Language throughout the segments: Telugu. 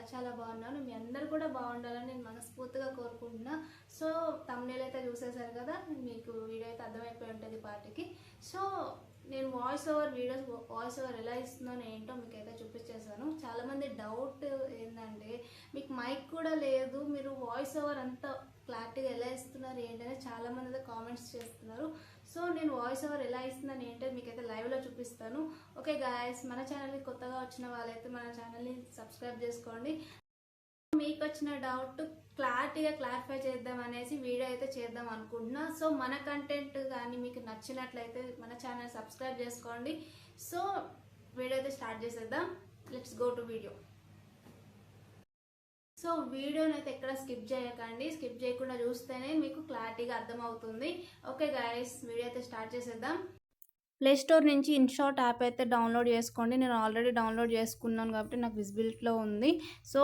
చాలా చాలా బాగున్నాను. మీ అందరు కూడా బాగుండాలని నేను మనస్ఫూర్తిగా కోరుకుంటున్నా. సో తమ్నేల్ అయితే చూసేశారు కదా? మీకు వీడియో అయితే అర్థమైపోయి ఉంటుంది పాటికి. సో నేను voice over videos voice over ఎలా ఇస్తున్నాను ఏంటో మీకు అయితే చూపించేశాను. చాలామంది డౌట్ ఏంటంటే మీకు మైక్ కూడా లేదు మీరు వాయిస్ ఓవర్ అంతా క్లారిటీగా ఎలా ఇస్తున్నారు ఏంటనే చాలామంది అయితే కామెంట్స్ చేస్తున్నారు. సో నేను వాయిస్ ఓవర్ ఎలా ఇస్తున్నాను ఏంటో మీకైతే లైవ్లో చూపిస్తాను. ఓకే గాయస్ మన ఛానల్కి కొత్తగా వచ్చిన వాళ్ళైతే మన ఛానల్ని సబ్స్క్రైబ్ చేసుకోండి. మీకు వచ్చిన డౌట్ క్లారిటీగా క్లారిఫై చేద్దాం అనేసి వీడియో అయితే చేద్దాం అనుకుంటున్నా. సో మన కంటెంట్ కానీ మీకు నచ్చినట్లయితే మన ఛానల్ సబ్స్క్రైబ్ చేసుకోండి. సో వీడియో అయితే స్టార్ట్ చేసేద్దాం. Let's go to video so వీడియోని అయితే ఎక్కడ స్కిప్ చేయకండి. స్కిప్ చేయకుండా చూస్తేనే మీకు క్లారిటీగా అర్థమవుతుంది. ఓకే గాయస్ వీడియో అయితే స్టార్ట్ చేసేద్దాం. ప్లే స్టోర్ నుంచి ఇన్షాట్ యాప్ అయితే డౌన్లోడ్ చేసుకోండి. నేను ఆల్రెడీ డౌన్లోడ్ చేసుకున్నాను కాబట్టి నాకు విజిబిలిటీలో ఉంది. సో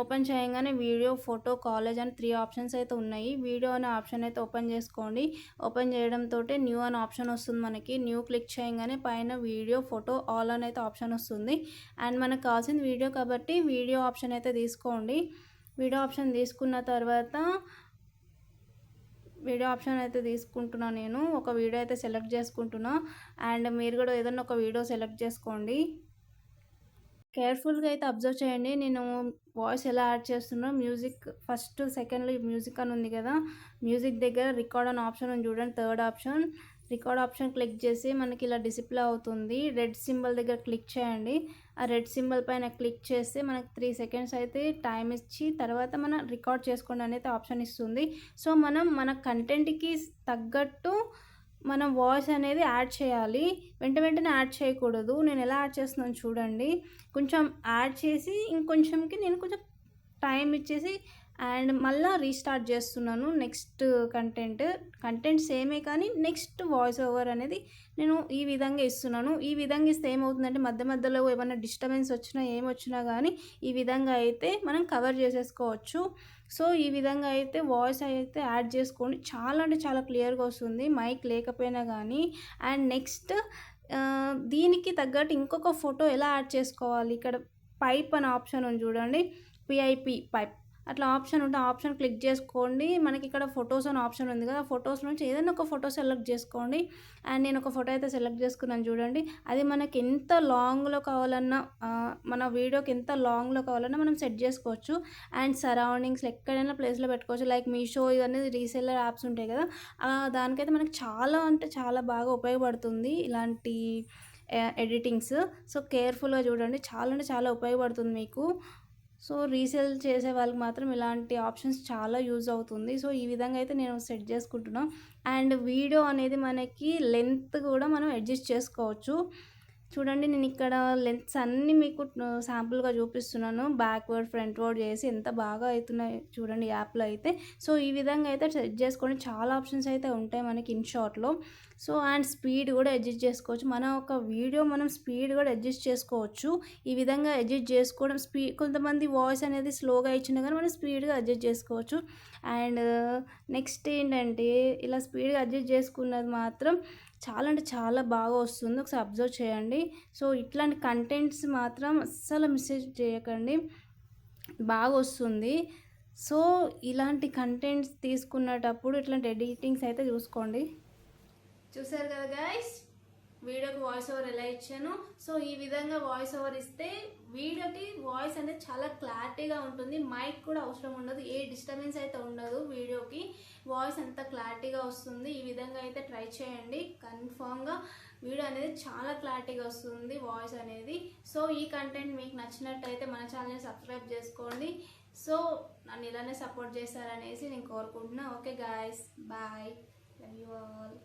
ఓపెన్ చేయగానే వీడియో ఫోటో కాలేజ్ అని త్రీ ఆప్షన్స్ అయితే ఉన్నాయి. వీడియో అనే ఆప్షన్ అయితే ఓపెన్ చేసుకోండి. ఓపెన్ చేయడంతో న్యూ అనే ఆప్షన్ వస్తుంది మనకి. న్యూ క్లిక్ చేయగానే పైన వీడియో ఫోటో ఆల్ అని అయితే ఆప్షన్ వస్తుంది. అండ్ మనకు కావాల్సింది వీడియో కాబట్టి వీడియో ఆప్షన్ అయితే తీసుకోండి. వీడియో ఆప్షన్ తీసుకున్న తర్వాత వీడియో ఆప్షన్ అయితే తీసుకుంటున్నాను నేను. ఒక వీడియో అయితే సెలెక్ట్ చేసుకుంటున్నా. అండ్ మీరు కూడా ఏదైనా ఒక వీడియో సెలెక్ట్ చేసుకోండి. కేర్ఫుల్గా అయితే అబ్జర్వ్ చేయండి. నేను వాయిస్ ఎలా యాడ్ చేస్తున్నా మ్యూజిక్ ఫస్ట్ సెకండ్లో మ్యూజిక్ అని ఉంది కదా మ్యూజిక్ దగ్గర రికార్డ్ అని ఆప్షన్ ఉంది చూడండి third option. Record option click చేసి మనకి ఇలా డిసిప్లే అవుతుంది. రెడ్ సింబల్ దగ్గర క్లిక్ చేయండి. ఆ రెడ్ సింబల్ పైన క్లిక్ చేస్తే మనకు త్రీ సెకండ్స్ అయితే టైం ఇచ్చి తర్వాత మనం రికార్డ్ చేసుకోండి అనేది ఆప్షన్ ఇస్తుంది. సో మనం మన కంటెంట్కి తగ్గట్టు మనం వాయిస్ అనేది యాడ్ చేయాలి. వెంట వెంటనే యాడ్ చేయకూడదు. నేను ఎలా యాడ్ చేస్తున్నాను చూడండి. కొంచెం యాడ్ చేసి ఇంకొంచెంకి నేను కొంచెం టైం ఇచ్చేసి అండ్ మళ్ళీ రీస్టార్ట్ చేస్తున్నాను నెక్స్ట్ కంటెంట్ కంటెంట్ సేమే కానీ నెక్స్ట్ వాయిస్ ఓవర్ అనేది నేను ఈ విధంగా ఇస్తున్నాను. ఈ విధంగా ఇస్తే ఏమవుతుందంటే మధ్య మధ్యలో ఏమైనా డిస్టర్బెన్స్ వచ్చినా ఏమొచ్చినా కానీ ఈ విధంగా అయితే మనం కవర్ చేసేసుకోవచ్చు. సో ఈ విధంగా అయితే వాయిస్ అయితే యాడ్ చేసుకోండి. చాలా అంటే చాలా క్లియర్గా వస్తుంది మైక్ లేకపోయినా కానీ. అండ్ నెక్స్ట్ దీనికి తగ్గట్టు ఇంకొక ఫోటో ఎలా యాడ్ చేసుకోవాలి? ఇక్కడ పైప్ అనే ఆప్షన్ ఉంది చూడండి. పిఐపి పైప్ అట్లా ఆప్షన్ ఉంటే ఆప్షన్ క్లిక్ చేసుకోండి. మనకి ఇక్కడ ఫొటోస్ అని ఆప్షన్ ఉంది కదా ఫొటోస్ నుంచి ఏదైనా ఒక ఫోటో సెలెక్ట్ చేసుకోండి. అండ్ నేను ఒక ఫోటో అయితే సెలెక్ట్ చేసుకున్నాను చూడండి. అది మనకి ఎంత లాంగ్లో కావాలన్నా మన వీడియోకి ఎంత లాంగ్లో కావాలన్నా మనం సెట్ చేసుకోవచ్చు. అండ్ సరౌండింగ్స్ ఎక్కడైనా ప్లేస్లో పెట్టుకోవచ్చు. లైక్ మీషో ఇవన్నీ రీసెల్లర్ యాప్స్ ఉంటాయి కదా దానికైతే మనకి చాలా అంటే చాలా బాగా ఉపయోగపడుతుంది ఇలాంటి ఎడిటింగ్స్. సో కేర్ఫుల్గా చూడండి. చాలా అంటే చాలా ఉపయోగపడుతుంది మీకు. సో రీసేల్ చేసే వాళ్ళకి మాత్రం ఇలాంటి ఆప్షన్స్ చాలా యూజ్ అవుతుంది. సో ఈ విధంగా అయితే నేను సెట్ చేసుకుంటున్నాను అండ్ వీడియో అనేది మనకి లెంత్ కూడా మనం అడ్జస్ట్ చేసుకోవచ్చు. చూడండి నేను ఇక్కడ లెంత్స్ అన్నీ మీకు శాంపుల్గా చూపిస్తున్నాను. బ్యాక్వర్డ్ ఫ్రంట్ వర్డ్ చేసి ఎంత బాగా అవుతున్నాయి చూడండి యాప్లో అయితే. సో ఈ విధంగా అయితే సెట్ చేసుకోండి చాలా ఆప్షన్స్ అయితే ఉంటాయి మనకి ఇన్ షార్ట్లో సో అండ్ స్పీడ్ కూడా అడ్జస్ట్ చేసుకోవచ్చు. మన ఒక వీడియో మనం స్పీడ్ కూడా అడ్జస్ట్ చేసుకోవచ్చు. ఈ విధంగా అడ్జస్ట్ చేసుకోవడం స్పీడ్ కొంతమంది వాయిస్ అనేది స్లోగా ఇచ్చినా కానీ మనం స్పీడ్గా అడ్జస్ట్ చేసుకోవచ్చు. అండ్ నెక్స్ట్ uh, ఏంటంటే ఇలా స్పీడ్గా అడ్జస్ట్ చేసుకున్నది మాత్రం చాలా అంటే చాలా బాగా వస్తుంది. ఒకసారి అబ్జర్వ్ చేయండి. సో ఇట్లాంటి కంటెంట్స్ మాత్రం అస్సలు మిస్సేజ్ చేయకండి. బాగా వస్తుంది. సో ఇలాంటి కంటెంట్స్ తీసుకున్నటప్పుడు ఇట్లాంటి ఎడిటింగ్స్ అయితే చూసుకోండి. చూసారు కదా గైస్ వీడియోకి వాయిస్ ఓవర్ ఎలా ఇచ్చాను? సో ఈ విధంగా వాయిస్ ఓవర్ ఇస్తే వీడియోకి వాయిస్ అనేది చాలా క్లారిటీగా ఉంటుంది. మైక్ కూడా అవసరం ఉండదు. ఏ డిస్టర్బెన్స్ అయితే ఉండదు వీడియోకి. వాయిస్ అంత క్లారిటీగా వస్తుంది? ఈ విధంగా అయితే ట్రై చేయండి. కన్ఫామ్గా వీడియో అనేది చాలా క్లారిటీగా వస్తుంది వాయిస్ అనేది. సో ఈ కంటెంట్ మీకు నచ్చినట్టయితే మన ఛానల్ని సబ్స్క్రైబ్ చేసుకోండి. సో నన్ను ఇలానే సపోర్ట్ చేస్తారనేసి నేను కోరుకుంటున్నా. Okay guys bye love you all